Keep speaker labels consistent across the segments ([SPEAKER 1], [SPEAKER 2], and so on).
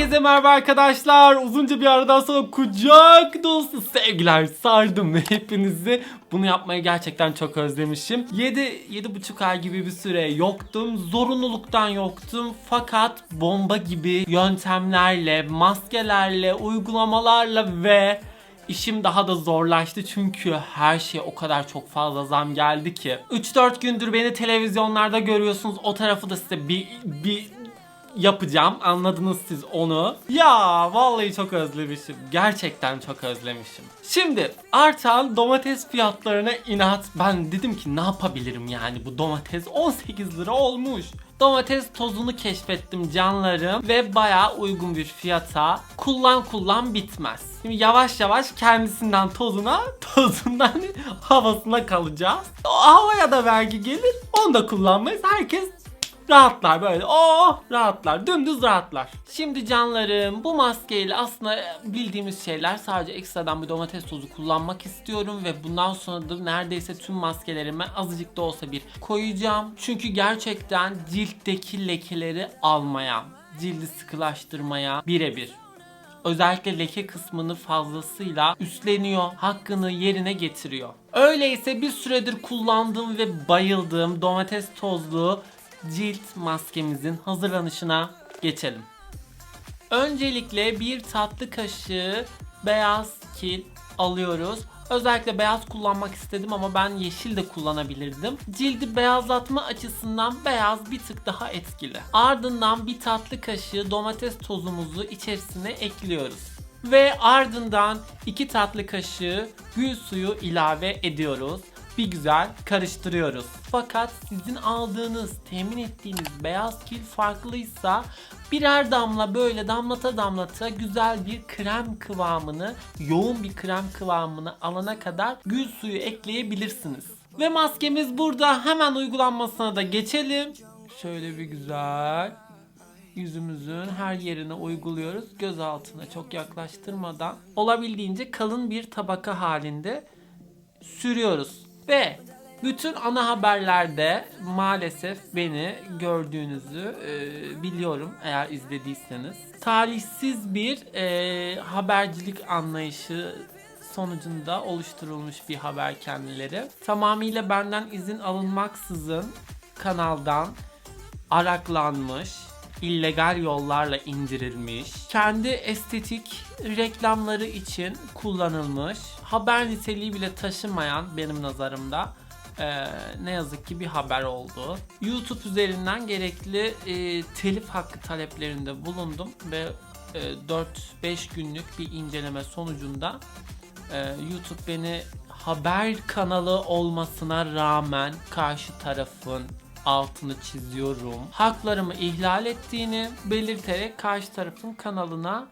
[SPEAKER 1] Herkese merhaba arkadaşlar. Uzunca bir aradan sonra kucak dolusu sevgiler sardım ve hepinizi bunu yapmayı gerçekten çok özlemişim. 7 7,5 ay gibi bir süre yoktum. Zorunluluktan yoktum. Fakat bomba gibi yöntemlerle, maskelerle, uygulamalarla ve İşim daha da zorlaştı çünkü her şeye o kadar çok fazla zam geldi ki. 3-4 gündür beni televizyonlarda görüyorsunuz. O tarafı da size bir, bir yapacağım. Anladınız siz onu. Ya vallahi çok özlemişim. Gerçekten çok özlemişim. Şimdi artan domates fiyatlarına inat. Ben dedim ki ne yapabilirim yani bu domates 18 lira olmuş. Domates tozunu keşfettim canlarım ve bayağı uygun bir fiyata kullan kullan bitmez. Şimdi yavaş yavaş kendisinden tozuna, tozundan havasına kalacağız. O havaya da vergi gelir, onu da kullanmayız. Herkes rahatlar böyle. Oh rahatlar. Dümdüz rahatlar. Şimdi canlarım bu maskeyle aslında bildiğimiz şeyler sadece ekstradan bir domates tozu kullanmak istiyorum ve bundan sonra da neredeyse tüm maskelerime azıcık da olsa bir koyacağım. Çünkü gerçekten ciltteki lekeleri almaya, cildi sıkılaştırmaya birebir özellikle leke kısmını fazlasıyla üstleniyor, hakkını yerine getiriyor. Öyleyse bir süredir kullandığım ve bayıldığım domates tozlu cilt maskemizin hazırlanışına geçelim. Öncelikle bir tatlı kaşığı beyaz kil alıyoruz. Özellikle beyaz kullanmak istedim ama ben yeşil de kullanabilirdim. Cildi beyazlatma açısından beyaz bir tık daha etkili. Ardından bir tatlı kaşığı domates tozumuzu içerisine ekliyoruz. Ve ardından 2 tatlı kaşığı gül suyu ilave ediyoruz. Bir güzel karıştırıyoruz. Fakat sizin aldığınız, temin ettiğiniz beyaz kil farklıysa birer damla böyle damlata damlata güzel bir krem kıvamını, yoğun bir krem kıvamını alana kadar gül suyu ekleyebilirsiniz. Ve maskemiz burada. Hemen uygulanmasına da geçelim. Şöyle bir güzel yüzümüzün her yerine uyguluyoruz. Göz altına çok yaklaştırmadan olabildiğince kalın bir tabaka halinde sürüyoruz. Ve bütün ana haberlerde maalesef beni gördüğünüzü e, biliyorum eğer izlediyseniz. Tarihsiz bir e, habercilik anlayışı sonucunda oluşturulmuş bir haber kendileri. Tamamıyla benden izin alınmaksızın kanaldan araklanmış, illegal yollarla indirilmiş, kendi estetik reklamları için kullanılmış, haber niteliği bile taşımayan benim nazarımda eee, ne yazık ki bir haber oldu. YouTube üzerinden gerekli eee, telif hakkı taleplerinde bulundum ve eee, 4-5 günlük bir inceleme sonucunda ee, YouTube beni haber kanalı olmasına rağmen karşı tarafın altını çiziyorum. Haklarımı ihlal ettiğini belirterek karşı tarafın kanalına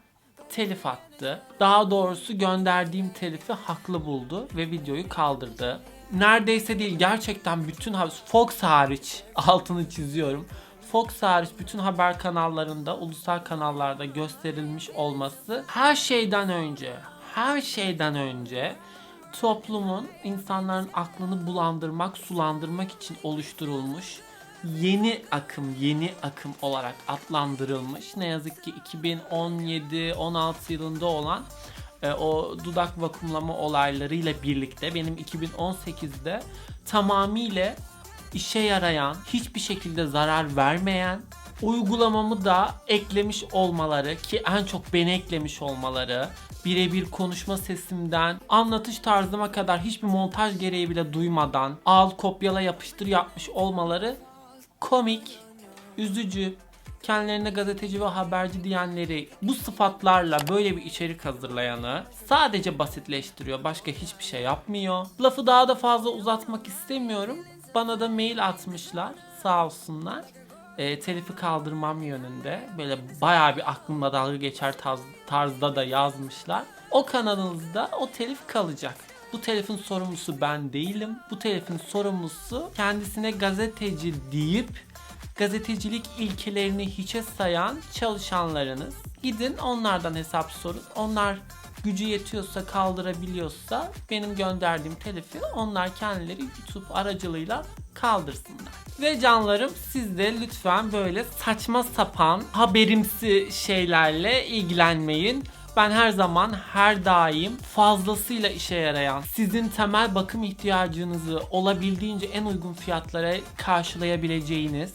[SPEAKER 1] telif attı. Daha doğrusu gönderdiğim telifi haklı buldu ve videoyu kaldırdı. Neredeyse değil gerçekten bütün Fox hariç altını çiziyorum. Fox hariç bütün haber kanallarında, ulusal kanallarda gösterilmiş olması her şeyden önce, her şeyden önce toplumun, insanların aklını bulandırmak, sulandırmak için oluşturulmuş yeni akım, yeni akım olarak adlandırılmış. Ne yazık ki 2017-16 yılında olan e, o dudak vakumlama olaylarıyla birlikte benim 2018'de tamamıyla işe yarayan, hiçbir şekilde zarar vermeyen uygulamamı da eklemiş olmaları ki en çok beni eklemiş olmaları birebir konuşma sesimden anlatış tarzıma kadar hiçbir montaj gereği bile duymadan al kopyala yapıştır yapmış olmaları komik, üzücü, kendilerine gazeteci ve haberci diyenleri bu sıfatlarla böyle bir içerik hazırlayanı sadece basitleştiriyor. Başka hiçbir şey yapmıyor. Lafı daha da fazla uzatmak istemiyorum. Bana da mail atmışlar sağ olsunlar. E, telifi kaldırmam yönünde. Böyle bayağı bir aklımda dalga geçer tarz- tarzda da yazmışlar. O kanalınızda o telif kalacak. Bu telifin sorumlusu ben değilim. Bu telifin sorumlusu kendisine gazeteci deyip gazetecilik ilkelerini hiçe sayan çalışanlarınız. Gidin onlardan hesap sorun. Onlar gücü yetiyorsa kaldırabiliyorsa benim gönderdiğim telifi onlar kendileri YouTube aracılığıyla kaldırsınlar. Ve canlarım siz de lütfen böyle saçma sapan haberimsi şeylerle ilgilenmeyin. Ben her zaman her daim fazlasıyla işe yarayan, sizin temel bakım ihtiyacınızı olabildiğince en uygun fiyatlara karşılayabileceğiniz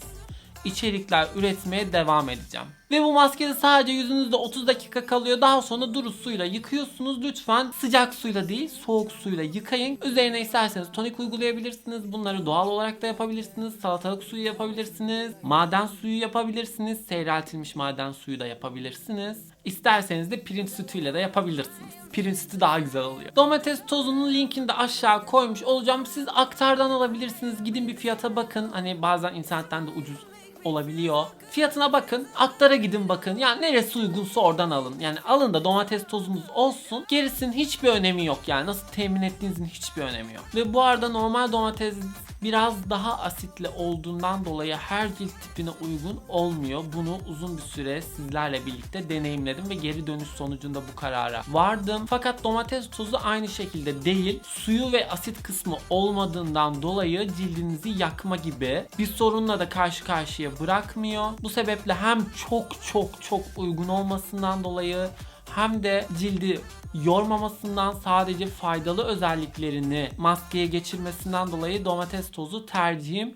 [SPEAKER 1] içerikler üretmeye devam edeceğim. Ve bu maskede sadece yüzünüzde 30 dakika kalıyor. Daha sonra duru suyla yıkıyorsunuz. Lütfen sıcak suyla değil soğuk suyla yıkayın. Üzerine isterseniz tonik uygulayabilirsiniz. Bunları doğal olarak da yapabilirsiniz. Salatalık suyu yapabilirsiniz. Maden suyu yapabilirsiniz. Seyreltilmiş maden suyu da yapabilirsiniz. İsterseniz de pirinç sütüyle de yapabilirsiniz. Pirinç sütü daha güzel oluyor. Domates tozunun linkini de aşağı koymuş olacağım. Siz aktardan alabilirsiniz. Gidin bir fiyata bakın. Hani bazen internetten de ucuz olabiliyor. Fiyatına bakın. Aktara gidin bakın. Yani neresi uygunsa oradan alın. Yani alın da domates tozunuz olsun. Gerisinin hiçbir önemi yok. Yani nasıl temin ettiğinizin hiçbir önemi yok. Ve bu arada normal domates biraz daha asitli olduğundan dolayı her cilt tipine uygun olmuyor. Bunu uzun bir süre sizlerle birlikte deneyimledim ve geri dönüş sonucunda bu karara vardım. Fakat domates tozu aynı şekilde değil. Suyu ve asit kısmı olmadığından dolayı cildinizi yakma gibi bir sorunla da karşı karşıya bırakmıyor. Bu sebeple hem çok çok çok uygun olmasından dolayı hem de cildi yormamasından sadece faydalı özelliklerini maskeye geçirmesinden dolayı domates tozu tercihim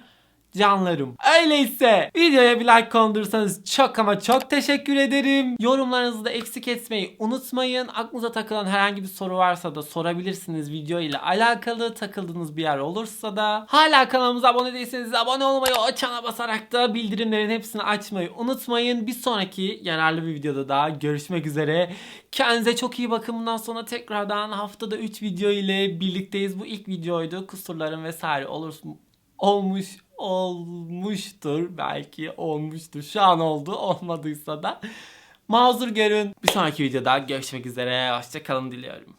[SPEAKER 1] canlarım. Öyleyse videoya bir like kondursanız çok ama çok teşekkür ederim. Yorumlarınızı da eksik etmeyi unutmayın. Aklınıza takılan herhangi bir soru varsa da sorabilirsiniz video ile alakalı. Takıldığınız bir yer olursa da. Hala kanalımıza abone değilseniz abone olmayı, o çana basarak da bildirimlerin hepsini açmayı unutmayın. Bir sonraki yararlı bir videoda daha görüşmek üzere. Kendinize çok iyi bakın. Bundan sonra tekrardan haftada 3 video ile birlikteyiz. Bu ilk videoydu. Kusurlarım vesaire olursun olmuş olmuştur. Belki olmuştur. Şu an oldu olmadıysa da. Mazur görün. Bir sonraki videoda görüşmek üzere. Hoşçakalın diliyorum